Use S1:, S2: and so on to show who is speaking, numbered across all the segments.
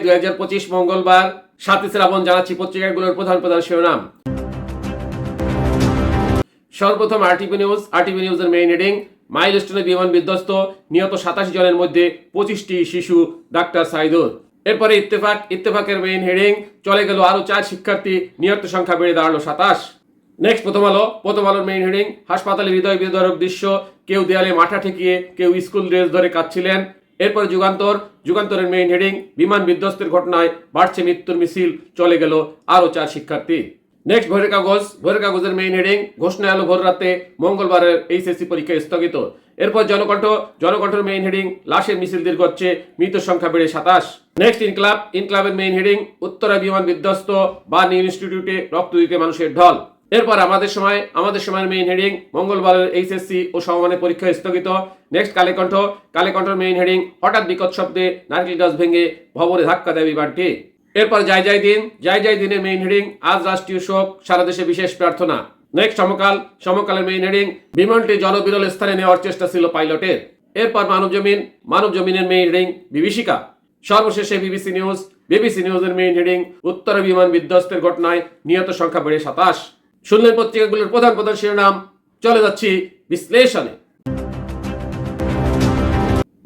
S1: দুই হাজার পঁচিশ মঙ্গলবার সাতই শ্রাবণ জানাচ্ছি পত্রিকাগুলোর প্রধান প্রধান শিরোনাম। সর্বপ্রথম আরটিভি নিউজ, আরটিভি নিউজের মেইন হেডিং বিমান বিধ্বস্ত, নিহত সাতাশ জনের মধ্যে পঁচিশটি শিশু, ডাক্তার সাইদুর এরপরে ইত্তেফাক, ইত্তেফাকের মেইন হেডিং চলে গেল আরও চার শিক্ষার্থী নিহত সংখ্যা বেড়ে দাঁড়াল সাতাশ। নেক্সট প্রথম আলো, প্রথম আলোর মেইন হেডিং হাসপাতালে হৃদয় বিদারক দৃশ্য, কেউ দেয়ালে ঠেকিয়ে, কেউ স্কুল ড্রেস ধরে কাঁদছিলেন। এরপর যুগান্তর, যুগান্তরের মেইন হেডিং বিমান বিধ্বস্তের ঘটনায় বাড়ছে মৃত্যুর মিছিল, চলে গেল আরও চার শিক্ষার্থী। নেক্সট ভোরের কাগজ। ভোরের কাগজের মেইন হেডিং ঘোষণা এলো ভোর রাতে, মঙ্গলবারের এইচএসসি পরীক্ষা স্থগিত। এরপর জনকণ্ঠ, জনকণ্ঠের মেইন হেডিং লাশের মিছিল দীর্ঘ হচ্ছে, মৃত সংখ্যা বেড়ে সাতাশ। নেক্সট ইনক্লাব। ইনক্লাবের মেইন হেডিং উত্তরা বিমান বিধ্বস্ত, বার্ন ইনস্টিটিউটে রক্ত দিতে মানুষের ঢল। এরপর আমাদের সময়, আমাদের সময়ের মেইন হেডিং মঙ্গলবারের এইচএসসি ও সমমানের পরীক্ষা স্থগিত। নেক্সট কালেকণ্ঠ। কালেকণ্ঠের মেইন হেডিং হঠাৎ বিকট শব্দে নারকেল গাছ ভেঙে ভবনে ধাক্কা দেয় বিমানটি। এরপর যাই যাই দিন যাই যাই দিনের মেইন হেডিং আজ রাষ্ট্রীয় শোক, সারা দেশে বিশেষ প্রার্থনা। নেক্সট সমকাল। সমকালের মেইন হেডিং বিমানটি জনবিরল স্থানে নেওয়ার চেষ্টা ছিল পাইলটের। এরপর মানব জমিন, মানব জমিনের মেইন হেডিং বিভীষিকা। সর্বশেষে বিবিসি নিউজ, বিবিসি নিউজের মেইন হেডিং উত্তর বিমান বিধ্বস্তের ঘটনায় নিহত সংখ্যা বেড়ে সাতাশ। শুনলেন পত্রিকাগুলোর প্রধান প্রধান শিরোনাম, চলে যাচ্ছি বিশ্লেষণে।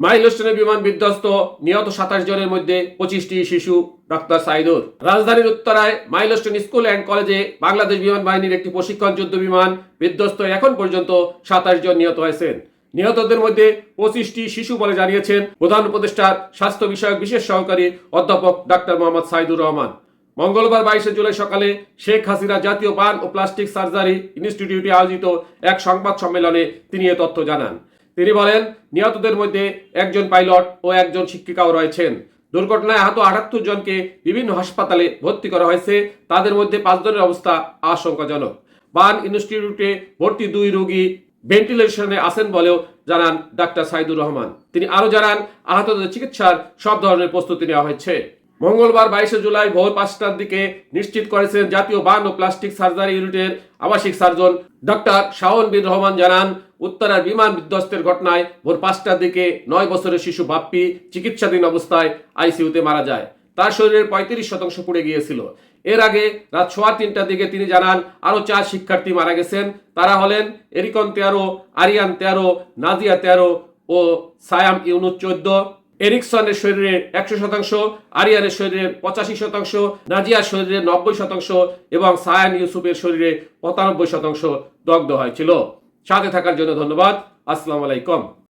S1: মাইলস্টোনে বিমান বিধ্বস্ত, নিহত সাতাশ জনের মধ্যে পঁচিশটি শিশু ডাক্তার সাইদুর। রাজধানীর উত্তরায় মাইলস্টোন স্কুল অ্যান্ড কলেজে বাংলাদেশ বিমান বাহিনীর একটি প্রশিক্ষণ যুদ্ধ বিমান বিধ্বস্ত এখন পর্যন্ত সাতাশ জন নিহত হয়েছেন। নিহতদের মধ্যে পঁচিশটি শিশু বলে জানিয়েছেন প্রধান উপদেষ্টার স্বাস্থ্য বিষয়ক বিশেষ সহকারী অধ্যাপক ডাক্তার মোহাম্মদ সাইদুর রহমান। মঙ্গলবার বাইশে জুলাই সকালে শেখ হাসিনা জাতীয় পান ও প্লাস্টিক সার্জারি ইনস্টিটিউটে আয়োজিত এক সংবাদ সম্মেলনে তিনি এ তথ্য জানান। তিনি বলেন, নিহতদের মধ্যে একজন পাইলট ও একজন শিক্ষিকাও রয়েছেন। দুর্ঘটনায় আহত আটাত্তর জনকে বিভিন্ন হাসপাতালে ভর্তি করা হয়েছে। তাদের মধ্যে পাঁচজনের অবস্থা আশঙ্কাজনক। বান ইনস্টিটিউটে ভর্তি দুই রোগী ভেন্টিলেশনে আছেন বলেও জানান ডাক্তার সাইদুর রহমান। তিনি আরও জানান, আহতদের চিকিৎসার সব ধরনের প্রস্তুতি নেওয়া হয়েছে। মঙ্গলবার বাইশে জুলাই ভোর পাঁচটার দিকে নিশ্চিত করেছেন জাতীয় বান ও প্লাস্টিক সার্জারি ইউনিটের আবাসিক সার্জন ডক্টর শাওন বিন রহমান জানান, উত্তরার বিমান বিধ্বস্তের ঘটনায় ভোর পাঁচটার দিকে নয় বছরের শিশু বাপ্পি চিকিৎসাধীন অবস্থায় আইসিইউতে মারা যায়। তার শরীরের পঁয়ত্রিশ শতাংশ পুড়ে গিয়েছিল। এর আগে রাত সোয়া তিনটার দিকে তিনি জানান, আরও চার শিক্ষার্থী মারা গেছেন। তারা হলেন এরিকন তেয়ারো, আরিয়ান তেয়ারো, নাজিয়া তেয়ারো ও সায়াম ইউনুস চোদ্দ। এরিকসনের শরীরে একশো শতাংশ, আরিয়ানের শরীরে পঁচাশি শতাংশ, নাজিয়ার শরীরে নব্বই শতাংশ এবং সায়ান ইউসুফের শরীরে পঁচানব্বই শতাংশ দগ্ধ হয়েছিল। সাথে থাকার জন্য ধন্যবাদ। আসসালামু আলাইকুম।